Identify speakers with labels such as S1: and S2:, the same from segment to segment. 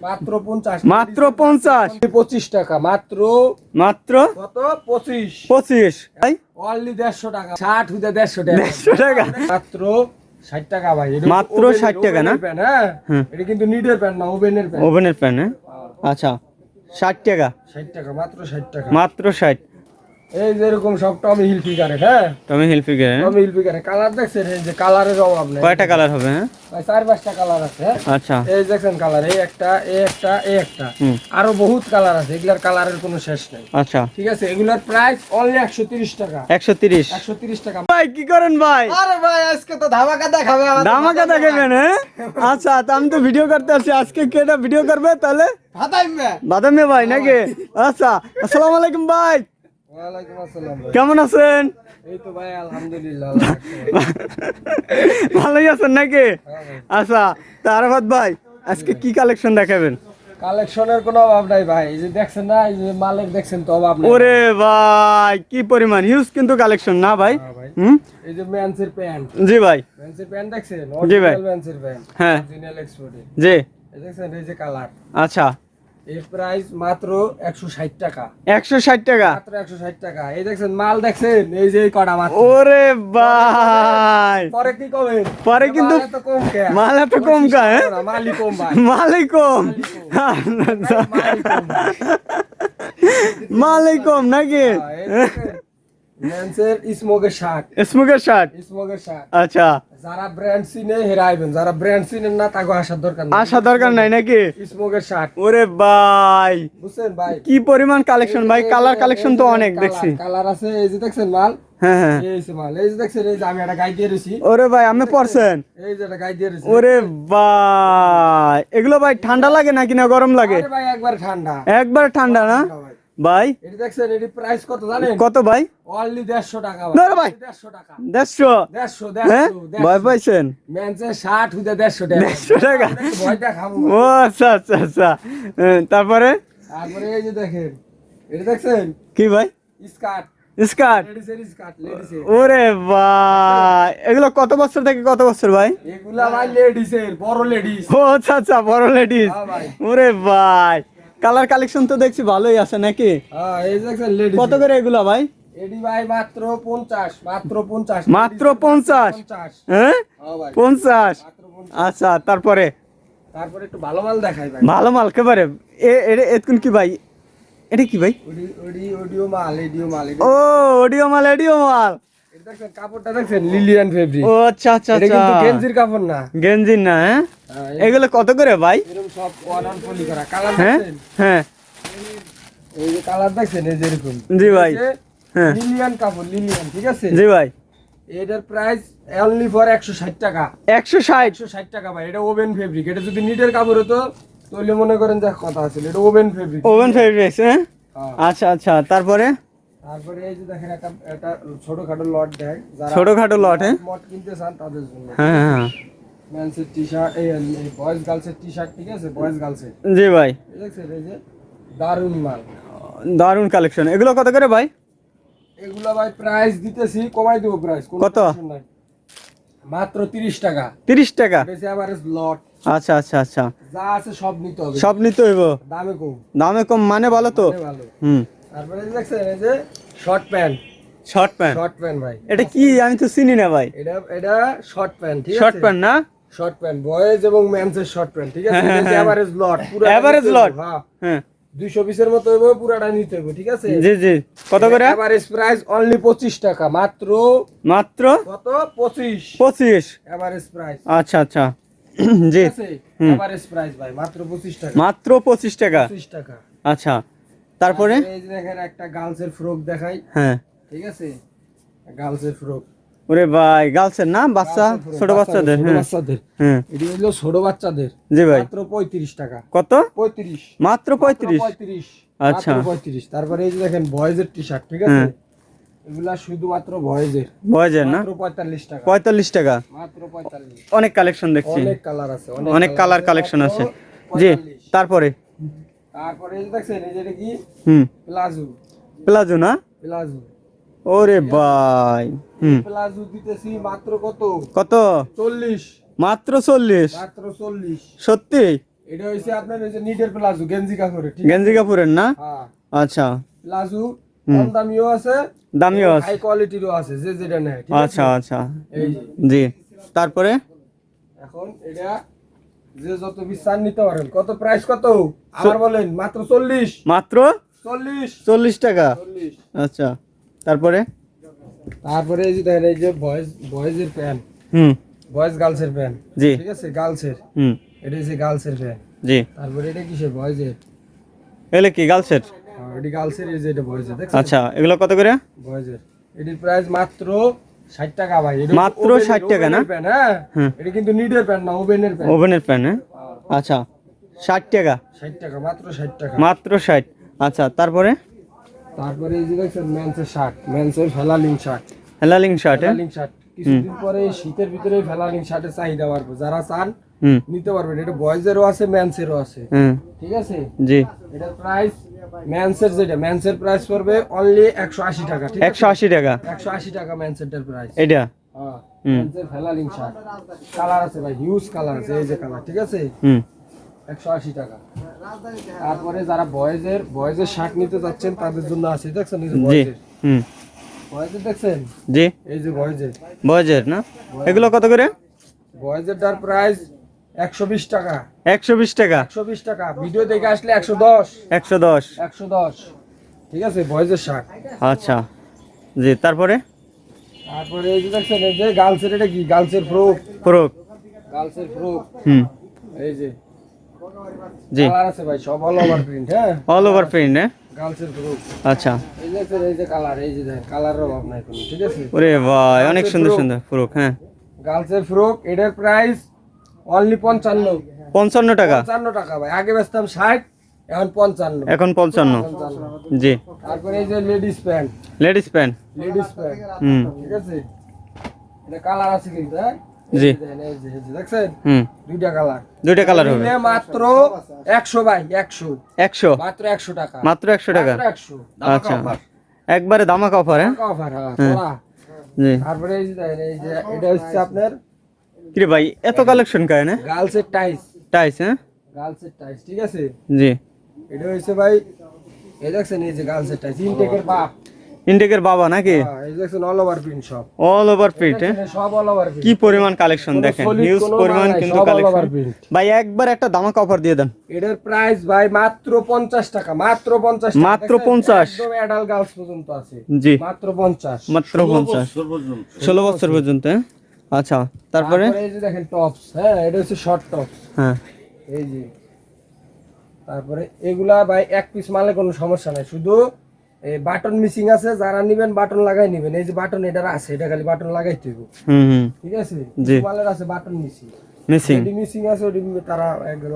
S1: মাত্র পঞ্চাশ।
S2: মাত্র পঞ্চাশ।
S1: পঁচিশ টাকা মাত্র
S2: মাত্র
S1: কত? পঁচিশ।
S2: পঁচিশ।
S1: অনলি দেড়শো টাকা ষাট হুদে দেড়শো টাকা।
S2: দেড়শো টাকা।
S1: মাত্র ষাট টাকা ভাই
S2: মাত্র 60 টাকা না?
S1: প্যান, হ্যাঁ? এটা কিন্তু প্যান না ওভেনের প্যান
S2: ওভেনের প্যান হ্যাঁ? আচ্ছা ষাট টাকা।
S1: ষাট টাকা মাত্র ষাট টাকা।
S2: মাত্র ষাট।
S1: এই যেরকম সব টমি হিল হ্যাঁ?
S2: টমি হিলফিগার হ্যাঁ।
S1: টমি হিল কালার দেখছেন? এই যে কালারের অভাব নেই।
S2: কয়টা কালার হবে হ্যাঁ?
S1: ভাই চার পাঁচটা কালার আছে হ্যাঁ?
S2: আচ্ছা।
S1: এই দেখছেন কালার এই একটা এই একটা এই একটা। আরও বহুত কালার আছে এগুলার কালারের কোনো শেষ নেই।
S2: আচ্ছা।
S1: ঠিক আছে? এগুলার প্রাইস অনলি একশো তিরিশ টাকা।
S2: একশো তিরিশ।
S1: একশো তিরিশ টাকা।
S2: ভাই কি করেন ভাই?
S1: আরে ভাই আজকে তো ধামাকা দেখাবে আমাদের
S2: ধামাকা দেখাবেন হ্যাঁ? আচ্ছা তা আমি তো ভিডিও করতে আসছি। আজকে কেটা ভিডিও করবে তাহলে? বাদামে ভাই। নাকি? আচ্ছা আসসালামু আলাইকুম ভাই। কেমন আছেন?
S1: ভাই ভাই।
S2: ভালোই আছেন নাকি?
S1: হ্যাঁ
S2: আচ্ছা তা ভাই আজকে কি কালেকশন দেখাবেন?
S1: কালেকশনের কোনো অভাব নাই ভাই। এই যে দেখছেন না এই যে দেখছেন তো অভাব নাই।
S2: ওরে ভাই কি পরিমাণ। হিউজ কিন্তু কালেকশন না ভাই?
S1: হ্যাঁ
S2: হুম?
S1: এই যে প্যান্ট
S2: জি ভাই।
S1: প্যান্ট দেখছেন?
S2: জি ভাই।
S1: প্যান্ট
S2: হ্যাঁ।
S1: অরিজিনাল এক্সপোর্টে
S2: জি।
S1: এই দেখছেন এই যে কালার
S2: আচ্ছা।
S1: এর প্রাইস মাত্র একশো ষাট টাকা।
S2: একশো ষাট টাকা?
S1: মাত্র টাকা। এই দেখছেন মাল দেখছেন? এই যে এই কটা মাত্র
S2: ওরে ভাই!
S1: পরে কি
S2: পরে কিন্তু
S1: মাল এত কম কে
S2: কম হ্যাঁ?
S1: কম ভাই।
S2: নাকি?
S1: এই দেখছেন, ম্যান্সের স্মোকের শার্ট
S2: স্মোকের শার্ট
S1: স্মোকের শার্ট
S2: আচ্ছা।
S1: যারা ব্র্যান্ড চিনে হেরাইবেন যারা ব্র্যান্ড চিনেন না তাকে আসার দরকার নেই।
S2: আসা দরকার নাই নাকি?
S1: স্মোকের শার্ট
S2: ওরে ভাই।
S1: বুঝছেন ভাই?
S2: কি পরিমাণ কালেকশন ভাই? কালার কালেকশন তো অনেক দেখছি।
S1: কালার আছে এই যে দেখছেন মাল?
S2: ঠান্ডা লাগে নাকি না গরম লাগে?
S1: একবার ঠান্ডা।
S2: একবার ঠান্ডা না?
S1: ভাই?
S2: ভাই
S1: এটি দেখছেন এটি প্রাইস কত জানেন?
S2: কত ভাই?
S1: অনলি দেড়শো টাকা
S2: না ভাই।
S1: দেড়শো টাকা।
S2: দেড়শো?
S1: দেড়শো
S2: হ্যাঁ?
S1: দেড়শো
S2: ভয় পাইছেন?
S1: ম্যানসের ষাট হুদে দেড়শো টাকা।
S2: দেড়শো টাকা?
S1: ভয়টা খাব
S2: ও আচ্ছা আচ্ছা আচ্ছা। তারপরে?
S1: তারপরে এই যে দেখেন এটা দেখছেন?
S2: কি ভাই?
S1: স্কার্ট
S2: স্কার্ট ওরে ভাই এগুলো কত বছর থেকে কত বছর ভাই?
S1: এগুলা ভাই বড় লেডিস
S2: ও আচ্ছা আচ্ছা বড় লেডিস
S1: হ্যাঁ ভাই।
S2: ওরে ভাই। কালার কালেকশন তো দেখছি ভালোই আছে নাকি?
S1: হ্যাঁ
S2: কত করে এগুলো ভাই?
S1: এডি ভাই মাত্র পঞ্চাশ মাত্র পঞ্চাশ।
S2: মাত্র পঞ্চাশ?
S1: পঞ্চাশ।
S2: হ্যাঁ?
S1: হ্যাঁ ভাই।
S2: পঞ্চাশ?
S1: মাত্র পঞ্চাশ।
S2: আচ্ছা তারপরে?
S1: তারপরে একটু ভালো মাল দেখাই ভাই।
S2: ভালো মাল কেবারে এ কি ভাই? এটা কি ভাই?
S1: মাল এডিও মাল
S2: ও অডিও মাল অডিও মাল।
S1: এটা দেখছেন কাপড়টা দেখছেন? লিলিয়ান ফেব্রিক
S2: ও আচ্ছা আচ্ছা
S1: এটা
S2: আচ্ছা।
S1: কিন্তু গেঞ্জির কাপড় না।
S2: না হ্যাঁ?
S1: হ্যাঁ,
S2: এগুলো কত করে ভাই?
S1: এরকম সব ওয়ান অন পলি করা কালার
S2: হ্যাঁ? হ্যাঁ।
S1: এই যে কালার দেখছেন এই যে এরকম।
S2: জি ভাই। হ্যাঁ।
S1: লিলিয়ান কাপড় লিলিয়ান ঠিক আছে?
S2: জি ভাই।
S1: এটার প্রাইস অনলি ফর একশো ষাট টাকা।
S2: একশো ষাট?
S1: একশো ষাট টাকা ভাই এটা ওভেন ফেব্রিক এটা যদি নিটের কাপড় হতো তাহলে মনে করেন যা কথা আছে এটা ওভেন ফেব্রিক
S2: ওভেন ফেব্রিক্স হ্যাঁ। আচ্ছা আচ্ছা তারপরে?
S1: তারপরে এই যে দেখেন একটা একটা ছোটখাটো লট দেয় যারা
S2: ছোটখাটো লট হ্যাঁ?
S1: মট কিনতে চান তাদের জন্য।
S2: হ্যাঁ হ্যাঁ
S1: মেন্সের টি শার্ট এই বয়েজ গার্লসের টি শার্ট ঠিক আছে? বয়েজ গার্লসের
S2: জি ভাই।
S1: দেখছেন এই যে দারুণ মাল।
S2: দারুণ কালেকশন এগুলো কত করে ভাই?
S1: এগুলো ভাই প্রাইস দিতেছি কমাই দেবো প্রাইস
S2: কত?
S1: মাত্র তিরিশ টাকা।
S2: তিরিশ টাকা?
S1: বেশি আবার লট
S2: আচ্ছা আচ্ছা আচ্ছা।
S1: যা আছে সব নিতে হবে।
S2: সব নিতে হইব।
S1: দামে কম।
S2: দামে কম মানে বলো তো?
S1: মানে
S2: হুম।
S1: তারপরে দেখছেন এই যে short pant
S2: short pant
S1: short pant ভাই।
S2: এটা কি? আমি তো চিনি না ভাই।
S1: এটা এটা শর্ট প্যান্ট ঠিক আছে?
S2: শর্ট প্যান্ট না?
S1: শর্ট প্যান্ট বয়েজ এবং মেন্সের শর্ট প্যান্ট ঠিক আছে?
S2: হ্যাঁ, হ্যাঁ, হ্যাঁ।
S1: এভারেজ লট পুরো
S2: Average lot?
S1: হ্যাঁ।
S2: হ্যাঁ।
S1: 200 পিসের মতো হইব পুরাটা নিতে হবে ঠিক আছে?
S2: জি জি। কত করে?
S1: এভারেজ প্রাইস অনলি 25 টাকা মাত্র
S2: মাত্র?
S1: কত? 25
S2: পঁচিশ।
S1: এভারেজ প্রাইস
S2: আচ্ছা আচ্ছা। জি।
S1: এভারেজ প্রাইস ভাই মাত্র 25 টাকা।
S2: মাত্র পঁচিশ টাকা?
S1: 25 টাকা।
S2: আচ্ছা। তারপরে?
S1: এই দেখেন একটা গার্লসের ফ্রক দেখাই।
S2: হ্যাঁ।
S1: ঠিক আছে? গার্লসের ফ্রক
S2: ওরে ভাই গার্লসের না? বাচ্চা? ছোট বাচ্চাদের হ্যাঁ।
S1: বাচ্চাদের।
S2: হ্যাঁ।
S1: এটি হলো ছোট বাচ্চাদের।
S2: জি ভাই।
S1: মাত্র 35 টাকা।
S2: কত?
S1: 35
S2: মাত্র পঁয়ত্রিশ?
S1: পঁয়ত্রিশ।
S2: আচ্ছা।
S1: আচ্ছা পঁয়ত্রিশ। তারপরে এই যে দেখেন বয়েজের টি শার্ট ঠিক আছে?
S2: হ্যাঁ।
S1: এগুলা শুধুমাত্র বয়েজের
S2: বয়জের না?
S1: পঁয়তাল্লিশ টাকা।
S2: পঁয়তাল্লিশ টাকা।
S1: মাত্র পঁয়তাল্লিশ।
S2: অনেক কালেকশন দেখছি।
S1: অনেক কালার আছে
S2: অনেক কালার কালেকশন আছে। জি তারপরে?
S1: তারপরে এই দেখছেন এই যে কি?
S2: হুম।
S1: প্লাজো।
S2: প্লাজো না?
S1: প্লাজো।
S2: ওরে ভাই হুম।
S1: প্লাজো দিতেছি মাত্র কত?
S2: কত?
S1: চল্লিশ।
S2: মাত্র চল্লিশ?
S1: মাত্র চল্লিশ।
S2: সত্যি?
S1: এটা হইছে আপনার ওই যে নিটের প্লাজো গেঞ্জি কাপড়ের ঠিক
S2: গেঞ্জি কাপুরের না?
S1: হ্যাঁ।
S2: আচ্ছা।
S1: প্লাজো কম দামিও আছে
S2: দামিও আছে।
S1: হাই কোয়ালিটিরও আছে যে যেটা নেয়
S2: আচ্ছা আচ্ছা।
S1: এই
S2: জি। তারপরে?
S1: এখন এটা যে যত বিশ্বাস নিতে পারেন কত প্রাইস কত? আবার বলেন মাত্র চল্লিশ।
S2: মাত্র?
S1: চল্লিশ।
S2: চল্লিশ টাকা? আচ্ছা তারপরে?
S1: তারপরে এই যে দেখেন এই যে বয়েজ বয়েজের প্যান্ট
S2: হুম।
S1: বয়েজ গার্লসের প্যান্ট
S2: জি।
S1: ঠিক আছে? গার্লসের
S2: হুম।
S1: এটা হচ্ছে গার্লসের প্যান্ট
S2: জি।
S1: তারপরে এটা কিসের? বয়েজের
S2: এলে কি গার্লসের
S1: এটি গার্লসের এই যে এটা বয়েজের
S2: আচ্ছা এগুলো কত করে?
S1: বয়েজের এটির প্রাইস মাত্র ষাট টাকা ভাই।
S2: মাত্র
S1: ষাট
S2: 60 টাকা না?
S1: হ্যাঁ? এটা কিন্তু নিডের প্যান না ওভেনের প্যান
S2: ওভেনের প্যান হ্যাঁ? আচ্ছা ষাট টাকা?
S1: ষাট টাকা মাত্র ষাট টাকা।
S2: মাত্র ষাট। আচ্ছা তারপরে?
S1: তারপরে এই যে দেখছেন মেন্সের শার্ট মেন্সের ফেলালিং শার্ট।
S2: ফেলালিং শার্ট হ্যাঁ?
S1: ফেলালিং শার্ট। কিছুদিন পরে শীতের ভিতরে ফেলালিং শার্টের চাহিদা বাড়বে। যারা চান নিতে পারবেন। এটা বয়েজেরও আছে মেন্সেরও আছে। ঠিক আছে?
S2: জি।
S1: এটার প্রাইস মেন্সের যেটা মেন্সের প্রাইস পড়বে অনলি একশো আশি টাকা ঠিক আছে?
S2: একশো আশি টাকা।
S1: একশো আশি টাকা মেন্সেরটার প্রাইস
S2: এটা?
S1: হ্যাঁ ফেলালিং শার্ট কালার আছে ভাই হিউজ কালার আছে এই যে কালার ঠিক আছে?
S2: হুম।
S1: একশো আশি টাকা। তারপরে যারা বয়েজের বয়েজের শার্ট নিতে যাচ্ছেন তাদের জন্য আছে দেখছেন? এই যে বয়েজের।
S2: হুম।
S1: বয়েজের দেখছেন?
S2: জি।
S1: এই যে বয়েজের।
S2: বয়েজের না? এগুলো কত করে?
S1: বয়েজেরটার প্রাইস একশো বিশ টাকা।
S2: একশো বিশ টাকা?
S1: একশো বিশ টাকা। ভিডিও দেখে আসলে একশো দশ।
S2: একশো দশ।
S1: একশো দশ। ঠিক আছে বয়েজের শার্ট
S2: আচ্ছা। জি তারপরে?
S1: তারপরে এই যে দেখছেন এই যে গার্লসের এটা কি? গার্লসের ফ্রক
S2: ফ্রক
S1: গার্লসের ফ্রক
S2: হুম।
S1: এই যে।
S2: জি।
S1: কালার আছে ভাই সব অল ওভার প্রিন্ট হ্যাঁ?
S2: অল ওভার প্রিন্ট হ্যাঁ?
S1: গার্লসের ফ্রক
S2: আচ্ছা।
S1: এই যে এই যে কালার এই যে দেখেন কালারের অভাব নাই কোনো ঠিক আছে?
S2: ওরে ভাই অনেক সুন্দর সুন্দর ফ্রক হ্যাঁ।
S1: গার্লসের ফ্রক এটার প্রাইস অনলি পঞ্চান্ন।
S2: পঞ্চান্ন টাকা?
S1: পঞ্চান্ন টাকা ভাই। আগে বেচতাম ষাট এখন পঞ্চান্ন।
S2: এখন পঞ্চান্ন। জি।
S1: তারপরে এই যে ladies pant
S2: ladies pant
S1: ladies pant
S2: হুম।
S1: ঠিক আছে? এটা কালার আছে কিন্তু হ্যাঁ?
S2: জি।
S1: দেখছেন?
S2: হুম।
S1: দুইটা কালার
S2: দুইটা কালার হবে।
S1: মাত্র ভাই মাত্র একশো টাকা।
S2: মাত্র একশো টাকা?
S1: মাত্র একশো।
S2: আচ্ছা। একবারে দামাক অফার হ্যাঁ?
S1: অফার হ্যাঁ।
S2: জি।
S1: তারপরে এই যে এটা হচ্ছে আপনার
S2: কিরে ভাই এত কালেকশন কায় না?
S1: গার্লসের টাইস
S2: টাইস হ্যাঁ?
S1: গার্লসের টাইস ঠিক আছে?
S2: জি।
S1: এটা হচ্ছে ভাই এই দেখছেন এই যে গার্লসের টাইস ইনটেকের বাপ।
S2: ইন্টেকের বাবা নাকি?
S1: হ্যাঁ, এই দেখছেন অল ওভার প্রিন্ট সব।
S2: অল ওভার প্রিন্ট হ্যাঁ?
S1: সব অল ওভার
S2: কি পরিমাণ কালেকশন দেখেন
S1: কোনো
S2: পরিমাণ কিন্তু কালেকশন ভাই একবার একটা দামাক অফার দিয়ে দেন।
S1: এটার প্রাইস ভাই মাত্র পঞ্চাশ টাকা মাত্র পঞ্চাশ
S2: মাত্র 50
S1: একদম অ্যাডাল্ট গার্লস পর্যন্ত আছে।
S2: জি।
S1: মাত্র পঞ্চাশ।
S2: মাত্র পঞ্চাশ। ষোলো বছর পর্যন্ত হ্যাঁ? আচ্ছা তারপরে?
S1: এই যে দেখেন টপস হ্যাঁ এটা হচ্ছে শর্ট টপস
S2: হ্যাঁ।
S1: এই যে তারপরে এগুলা ভাই এক পিস মালে কোনো সমস্যা নাই শুধু এই বাটন মিসিং আছে যারা নিবেন বাটন লাগাই নিবেন এই যে বাটন এটার আছে এটা খালি বাটন লাগাইতে হইব।
S2: হুম
S1: ঠিক আছে? মালের আছে বাটন মিসিং
S2: মিসিং
S1: মিসিং আছে ওটি তারা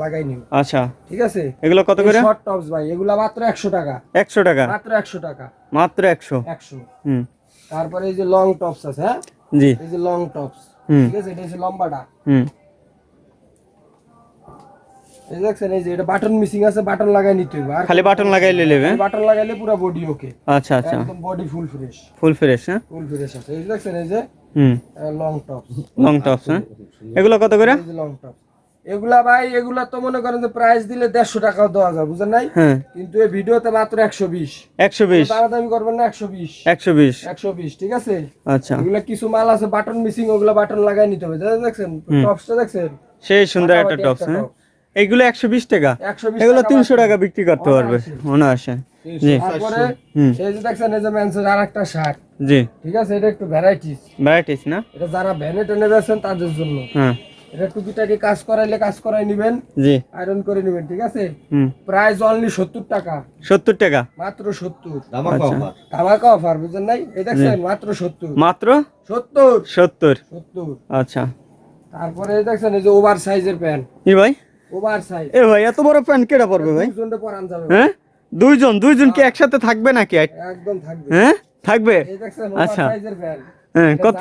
S1: লাগাই নিবে।
S2: আচ্ছা।
S1: ঠিক আছে?
S2: এগুলো কত করে?
S1: শর্ট টপস ভাই এগুলা মাত্র একশো টাকা।
S2: একশো টাকা?
S1: মাত্র একশো টাকা।
S2: মাত্র একশো।
S1: একশো।
S2: হুম।
S1: তারপরে এই যে লং টপস আছে হ্যাঁ?
S2: জি।
S1: এই যে লং টপস ঠিক আছে? এটা হচ্ছে লম্বাটা।
S2: হুম।
S1: এই দেখছেন এই যে এটা বাটন মিসিং আছে বাটন লাগাই নিতে হবে। আর
S2: খালি বাটন লাগাইলে নেবে?
S1: বাটন লাগাইলে পুরো বডি ওকে
S2: আচ্ছা আচ্ছা।
S1: একদম body full fresh
S2: full fresh হ্যাঁ?
S1: ফুল ফ্রেশ আছে। এই দেখছেন এই যে
S2: হুম।
S1: লং টপস
S2: লং টপস হ্যাঁ? এগুলো কত করে?
S1: লং টপস এগুলা ভাই এগুলা তো মনে করেন যে প্রাইস দিলে দেড়শো টাকাও দেওয়া যায় বুঝেন নাই?
S2: হ্যাঁ।
S1: কিন্তু এই ভিডিওতে মাত্র একশো বিশ।
S2: একশো বিশ।
S1: তাড়াতাড়ি করবেন না একশো বিশ।
S2: একশো বিশ।
S1: একশো বিশ ঠিক আছে?
S2: আচ্ছা।
S1: এগুলা কিছু মাল আছে বাটন মিসিং ওগুলা বাটন লাগাই নিতে হবে দেখছেন? টপসটা দেখছেন?
S2: সেই সুন্দর একটা টপস হ্যাঁ। এগুলো একশো বিশ টাকা। এগুলো তিনশো টাকা বিক্রি করতে পারবে মনে আসে জি।
S1: তারপরে এই যে দেখছেন এই যে মেন্সের আর একটা শার্ট
S2: জি।
S1: ঠিক আছে? এটা একটু ভ্যারাইটিস
S2: ভ্যারাইটিস না?
S1: এটা যারা ভ্যানে টেনে বেছেন তাদের জন্য।
S2: হ্যাঁ।
S1: এটা টুকিটাকি কাজ করাইলে কাজ করাই নিবেন
S2: জি।
S1: আয়রন করে নিবেন ঠিক আছে?
S2: হুম।
S1: প্রাইস অনলি সত্তর টাকা।
S2: সত্তর টাকা?
S1: মাত্র সত্তর।
S2: আচ্ছা।
S1: ধামাকা অফার বুঝলেন নাই? এই দেখছেন মাত্র সত্তর।
S2: মাত্র?
S1: সত্তর।
S2: সত্তর।
S1: সত্তর।
S2: আচ্ছা।
S1: তারপরে এই দেখছেন এই যে ওভার সাইজের প্যান্ট
S2: ই ভাই।
S1: ওভার সাইজ
S2: এ ভাই এত বড় প্যান্ট কেটা পড়বে ভাই?
S1: দুজনটা পরান যাবে
S2: হ্যাঁ? দুইজন? দুইজন কি একসাথে থাকবে নাকি?
S1: একদম থাকবে।
S2: হ্যাঁ? থাকবে?
S1: এই দেখছেন ওভার
S2: আচ্ছা।
S1: সাইজের প্যান্ট
S2: হ্যাঁ কত?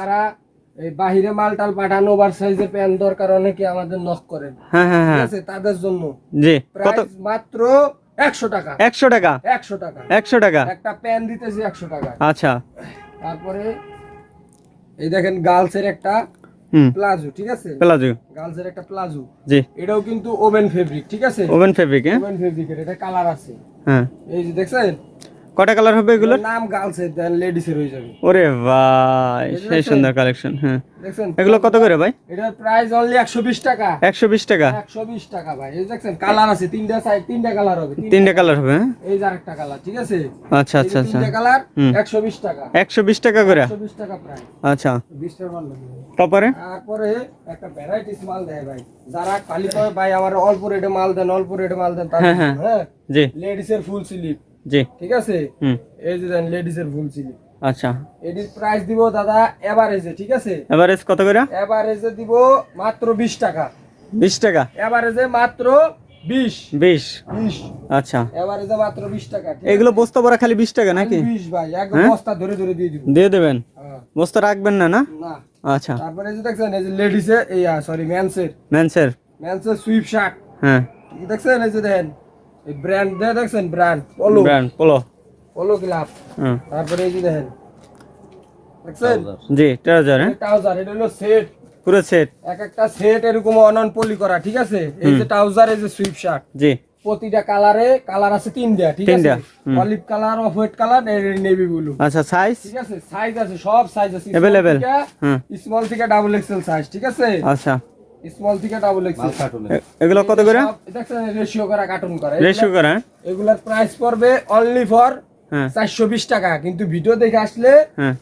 S1: এই বাহিরে মাল টাল পাঠানো ওভার সাইজের প্যান্ট দরকার অনেকে আমাদের নক করেন
S2: হ্যাঁ হ্যাঁ হ্যাঁ।
S1: আছে? তাদের জন্য।
S2: জি। কত?
S1: মাত্র একশো টাকা।
S2: একশো টাকা?
S1: একশো টাকা।
S2: একশো টাকা?
S1: একটা প্যান দিতেছি একশো টাকা।
S2: আচ্ছা।
S1: তারপরে এই দেখেন গার্লসের একটা প্লাজো ঠিক আছে?
S2: প্লাজো।
S1: গার্লসের একটা প্লাজো।
S2: জি।
S1: এটাও কিন্তু ওভেন ফেব্রিক ঠিক আছে?
S2: ওভেন ফেব্রিক হ্যাঁ।
S1: ওভেন ফেব্রিকের এটা কালার আছে।
S2: হ্যাঁ।
S1: এই যে দেখছেন?
S2: কটা কালার হবে
S1: এগুলো নাম গার্লসের দেন লেডিসের হয়ে যাবে।
S2: ওরে ভাই সেই সুন্দর কালেকশন হ্যাঁ।
S1: দেখছেন?
S2: এগুলো কত করে ভাই?
S1: এটার প্রাইস অনলি একশো বিশ টাকা।
S2: একশো বিশ টাকা?
S1: একশো বিশ টাকা ভাই। এই দেখছেন কালার আছে তিনটা সাইড তিনটা কালার হবে তিন-
S2: তিনটে কালার হবে হ্যাঁ?
S1: এই যে আরেকটা কালার ঠিক আছে?
S2: আচ্ছা আচ্ছা আচ্ছা।
S1: তিনটা কালার
S2: হুম।
S1: একশো বিশ টাকা।
S2: একশো বিশ টাকা করে?
S1: একশো বিশ টাকা প্রাইস
S2: আচ্ছা।
S1: বিশ টাকা মাল লাগবে।
S2: তারপরে?
S1: তারপরে একটা ভ্যারাইটিস মাল দেয় ভাই। যারা খালি করে ভাই আমার অল্প রেটে মাল দেন অল্প রেটে মাল দেন তাদের
S2: হ্যাঁ, হ্যাঁ।
S1: হ্যাঁ?
S2: জি।
S1: লেডিসের ফুল স্লিপ
S2: জি।
S1: ঠিক আছে?
S2: হুম।
S1: এই যে দেন লেডিসের ফুল স্লিপ
S2: আচ্ছা।
S1: এটির প্রাইস দিব দাদা এভারেজে ঠিক আছে?
S2: এভারেজ কত করে?
S1: এভারেজে দিব মাত্র বিশ টাকা।
S2: বিশ টাকা?
S1: এভারেজে মাত্র বিশ।
S2: বিশ?
S1: বিশ।
S2: আচ্ছা।
S1: এভারেজে মাত্র বিশ টাকা
S2: এগুলো বস্তা ভরা খালি বিশ টাকা নাকি?
S1: আছে? বিশ ভাই একদম
S2: হ্যাঁ?
S1: বস্তা ধরে ধরে দিয়ে দিব।
S2: দিয়ে দেবেন?
S1: হ্যাঁ।
S2: বস্তা রাখবেন না না?
S1: না।
S2: আচ্ছা।
S1: তারপরে যে দেখছেন এই যে লেডিসের এই সরি ম্যানসের
S2: ম্যানসের
S1: ম্যানসের সুইপ শার্ট
S2: হ্যাঁ।
S1: দেখছেন এই যে দেখেন এই ব্র্যান্ড দিয়ে দেখছেন ব্র্যান্ড পলো
S2: ব্র্যান্ড পোলো
S1: পলো ক্লাব তারপরে এই যে দেখেন দেখছেন?
S2: জি ট্রাউজার হ্যাঁ।
S1: ট্রাউজার এটা হলো সেট
S2: পুরো সেট
S1: এক একটা সেট এরকম অনন পলি করা ঠিক আছে? এই যে ট্রাউজার এই যে সুইপ শার্ট
S2: জি।
S1: প্রতিটা কালারে কালার আছে তিনটা ঠিক আছে। Olive colour off white colour navy blue
S2: আচ্ছা সাইজ
S1: ঠিক আছে? সাইজ আছে সব সাইজ আছে।
S2: হুম।
S1: স্মল থেকে ডাবল এক্সেল সাইজ ঠিক আছে?
S2: আচ্ছা।
S1: স্মল থেকে ডাবল এক্সেল
S2: এগুলো কত করে?
S1: দেখছেন রেশিও করা কার্টুন করা।
S2: রেশিও করে হ্যাঁ?
S1: এগুলার প্রাইস পড়বে অনলি ফর
S2: হ্যাঁ।
S1: চারশো বিশ টাকা। কিন্তু ভিডিও দেখে আসলে
S2: হ্যাঁ।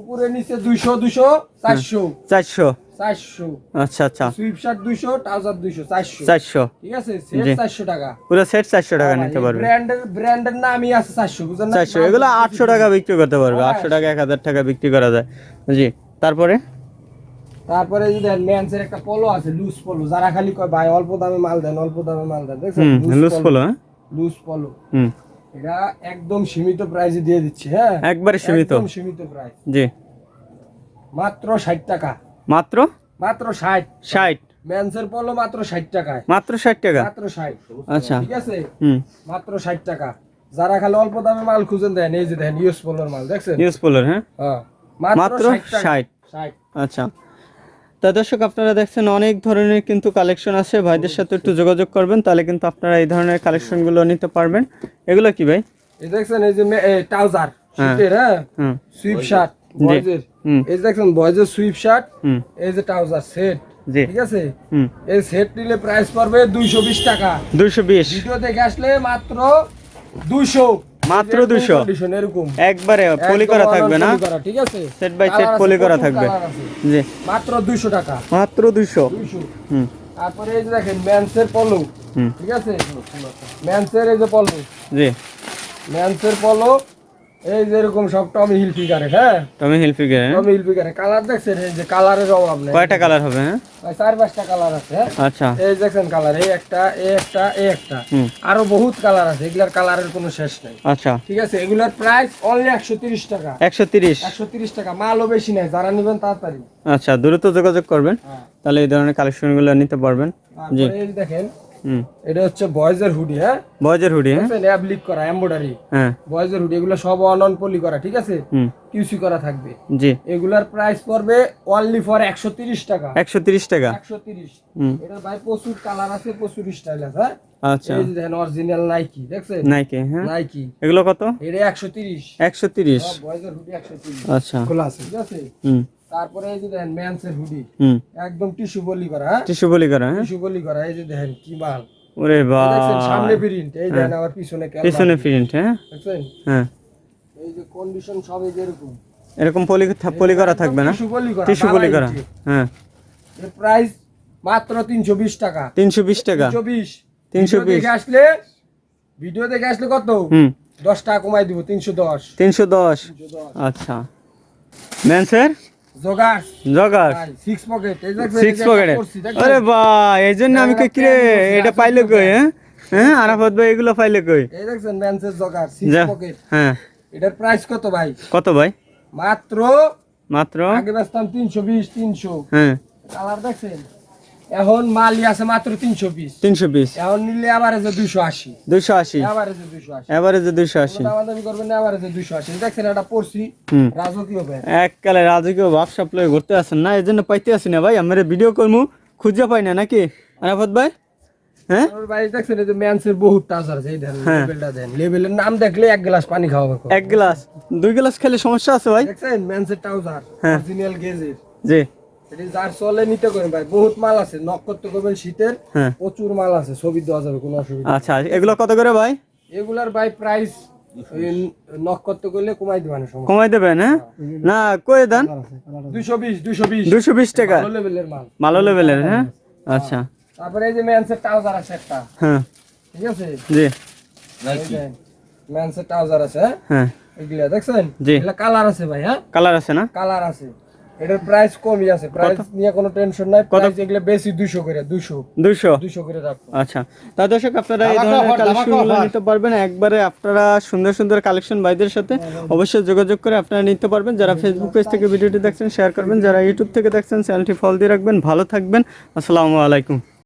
S1: উপরে নিচে দুইশো দুশো চারশো।
S2: চারশো।
S1: চারশো।
S2: আচ্ছা আচ্ছা।
S1: সুইপ শার্ট ট্রাউজার ঠিক আছে? সেট টাকা।
S2: পুরো সেট চারশো টাকা নিতে পারবে।
S1: ব্র্যান্ডের ব্র্যান্ডের নামই আছে চারশো বুঝলেন না?
S2: চারশো। এগুলো আটশো টাকা বিক্রি করতে পারবে
S1: হ্যাঁ।
S2: আটশো টাকা এক হাজার টাকা বিক্রি করা যায়। জি তারপরে?
S1: তারপরে এই যে দেখেন একটা পলো আছে লুজ পলো যারা খালি কয় ভাই অল্প দামে মাল দেন অল্প দামে মাল দেন। দেখছেন?
S2: লুজ পলো
S1: লুজ পলো
S2: হুম।
S1: এটা একদম সীমিত প্রাইসে দিয়ে দিচ্ছি হ্যাঁ?
S2: একবারে সীমিত।
S1: একদম সীমিত প্রাইস
S2: জি।
S1: মাত্র ষাট টাকা।
S2: মাত্র?
S1: মাত্র ষাট।
S2: ষাট।
S1: ম্যানসের পলো মাত্র ষাট টাকায়।
S2: মাত্র ষাট টাকা?
S1: মাত্র ষাট।
S2: আচ্ছা।
S1: ঠিক আছে?
S2: হুম।
S1: মাত্র ষাট টাকা। যারা খালি অল্প দামে মাল খুঁজেন দেন এই যে দেখেন ইউএস পোলোর মাল দেখছেন?
S2: নিউজ পোলোর হ্যাঁ?
S1: হ্যাঁ।
S2: মাত্র
S1: 60 টাকা।
S2: 60 আচ্ছা। তা দর্শক আপনারা দেখছেন অনেক ধরনের কিন্তু কালেকশন আছে। ভাইদের সাথে একটু যোগাযোগ করবেন তাহলে কিন্তু আপনারা এই ধরনের কালেকশনগুলো নিতে পারবেন। এগুলো কি ভাই?
S1: এই দেখছেন এই যে ট্রাউজার
S2: হ্যাঁ।
S1: শীতের হ্যাঁ? সুইপ শার্ট বয়েজের। এই যে দেখছেন বয়েজের সুইপ শার্ট এই যে ট্রাউজার সেট ঠিক আছে? এই সেট নিলে প্রাইস পড়বে দুইশো বিশ টাকা।
S2: দুইশো বিশ।
S1: ভিডিও দেখে আসলে মাত্র দুইশো।
S2: মাত্র দুশো।
S1: এরকম।
S2: একবারে পলি করা থাকবে না?
S1: ঠিক আছে?
S2: সেট বাই সেট পলি করা থাকবে। জি।
S1: মাত্র দুইশো টাকা।
S2: মাত্র দুইশো হুম।
S1: তারপরে এই যে দেখেন ম্যানসের পলো।
S2: হুম।
S1: ঠিক আছে? ম্যানসের এই যে পলো।
S2: জি।
S1: ম্যানসের পলো এই যে এরকম সব টমি হিল হ্যাঁ?
S2: Tommy Hilfiger
S1: Tommy Hill colour দেখছেন? এই যে কালারের অভাব নেই।
S2: কয়টা কালার হবে হ্যাঁ?
S1: চার পাঁচটা কালার আছে হ্যাঁ?
S2: আচ্ছা।
S1: এই দেখছেন কালার এই একটা এই একটা এই একটা। আরও বহুত কালার আছে এগুলার কালারের কোনো শেষ নাই।
S2: আচ্ছা।
S1: ঠিক আছে? এগুলার প্রাইস অনলি একশো তিরিশ টাকা।
S2: একশো তিরিশ।
S1: একশো তিরিশ টাকা মালও বেশি নাই যারা নেবেন তাড়াতাড়ি।
S2: আচ্ছা দ্রুত যোগাযোগ করবেন।
S1: হ্যাঁ।
S2: তাহলে এই ধরনের কালেকশনগুলো নিতে পারবেন। জি।
S1: এই দেখেন এটা হচ্ছে বয়েজের হুডি হ্যাঁ?
S2: বয়েজের হুডি হ্যাঁ।
S1: দেখছেন অ্যাবলিক করা এমব্রয়ডারি
S2: হ্যাঁ।
S1: বয়েজের হুডি এগুলো সব অনন পলি করা ঠিক আছে? কিউসি করা থাকবে।
S2: জি।
S1: এগুলার প্রাইস পড়বে অনলি ফর একশো তিরিশ টাকা।
S2: একশো তিরিশ টাকা।
S1: একশো তিরিশ।
S2: হুম।
S1: এটা ভাই প্রচুর কালার আছে প্রচুর স্টাইল আছে হ্যাঁ?
S2: আচ্ছা।
S1: এই দেখেন অরিজিনাল নাইকি দেখছেন?
S2: নাইকে হ্যাঁ।
S1: নাইকি
S2: এগুলো কত?
S1: এটা একশো তিরিশ।
S2: একশো তিরিশ।
S1: বয়েজের হুডি একশো তিরিশ।
S2: আচ্ছা।
S1: খোলা আছে ঠিক আছে?
S2: হুম।
S1: তারপরে এই যে দেখেন ম্যানসের হুডি। একদম টিস্যু বলি করা হ্যাঁ?
S2: টিস্যু বলি করা হ্যাঁ?
S1: টিস্যু বলি করা এই যে দেখেন কি মাল।
S2: ওরে
S1: সামনে প্রিন্ট এই দেখেন আবার পিছনে।
S2: পিছনে প্রিন্ট হ্যাঁ?
S1: দেখছেন?
S2: হ্যাঁ।
S1: এই যে কন্ডিশন সব এই এরকম
S2: এরকম পলি পলি করা থাকবে না?
S1: টিস্যু
S2: পলি করা হ্যাঁ।
S1: এর প্রাইস মাত্র তিনশো বিশ টাকা।
S2: তিনশো বিশ টাকা?
S1: তিনশো বিশ।
S2: 320
S1: দেখে আসলে ভিডিও দেখে আসলে কত?
S2: হুম।
S1: দশ টাকা কমাই দিব তিনশো দশ।
S2: তিনশো দশ।
S1: তিনশো দশ।
S2: আচ্ছা। ম্যানসের?
S1: জোগাস
S2: আরে বা এই জন্য আমি কই কিরে এটা পাইলে কই হ্যাঁ? হ্যাঁ আরাফাত ভাই এগুলো পাইলে কই?
S1: এই দেখছেন ম্যানসের জগার সিক্স পকেট
S2: হ্যাঁ।
S1: এটার প্রাইস কত ভাই?
S2: কত ভাই?
S1: মাত্র
S2: মাত্র?
S1: আগে বেচতাম তিনশো বিশ তিনশো।
S2: হ্যাঁ।
S1: কালার দেখছেন? এখন মালই আছে মাত্র তিনশো পিস।
S2: তিনশো পিস।
S1: এখন নিলে আভারেজে দুইশো আশি।
S2: দুইশো আশি।
S1: দুইশো আশি।
S2: দুইশো আশি।
S1: দামাদামি করবেন আভারেজে আশি। দেখছেন এটা পড়ছি। রাজকীয় ব্যাগ।
S2: এককালে রাজকীয় ব্যবসা প্লে ঘুরতে আসেন না এই জন্য পাইতে আসি না ভাই আমার ভিডিও করব খুঁজে পাই না নাকি? আরাফত ভাই? হ্যাঁ?
S1: ভাই দেখছেন এই যে ম্যানসের বহুত টাচ আছে এই দেখেন
S2: হ্যাঁ।
S1: লেভেলটা দেন। লেভেলের নাম দেখলে এক গ্লাস পানি
S2: এক গ্লাস। দুই গ্লাস খেলে সমস্যা আছে ভাই?
S1: দেখছেন ম্যানসের ট্রাউজার
S2: হ্যাঁ।
S1: অরিজিনাল গেজের
S2: জি।
S1: যার চলে নিতে করেন ভাই বহুত মাল আছে নক করতে করবেন শীতের
S2: হ্যাঁ।
S1: প্রচুর মাল আছে ছবি দেওয়া যাবে কোনো অসুবিধা
S2: আচ্ছা এগুলো কত করে ভাই?
S1: এগুলার ভাই প্রাইস নক করতে করলে কমাই দিবেন
S2: কমাই দেবেন হ্যাঁ? না কই দেন?
S1: দুইশো বিশ দুইশো বিশ।
S2: দুশো বিশ টাকা।
S1: ভালো লেভেলের মাল।
S2: ভালো লেভেলের হ্যাঁ? আচ্ছা।
S1: তারপরে এই যে ম্যানসের ট্রাউজার আছে একটা।
S2: হ্যাঁ।
S1: ঠিক আছে?
S2: জি।
S1: ম্যানসের ট্রাউজার আছে হ্যাঁ?
S2: হ্যাঁ।
S1: এগুলা দেখছেন?
S2: জি।
S1: এগুলা কালার আছে ভাই হ্যাঁ?
S2: কালার আছে না?
S1: কালার আছে। এটার প্রাইস কমই আছে। প্রাইস নিয়ে কোনো টেনশন নাই। প্রাইস এগুলো বেশি 200 করে 200
S2: দুইশো?
S1: 200 করে রাখো
S2: আচ্ছা। তা দর্শক আপনারা এই ধরনের কালেকশনগুলো নিতে পারবেন। একবারে আপনারা সুন্দর সুন্দর কালেকশন ভাইদের সাথে অবশ্যই যোগাযোগ করে আপনারা নিতে পারবেন। যারা ফেসবুক পেজ থেকে ভিডিওটি দেখছেন শেয়ার করবেন। যারা ইউটিউব থেকে দেখছেন চ্যানেলটি ফলো দিয়ে রাখবেন। ভালো থাকবেন। আসসালামু আলাইকুম।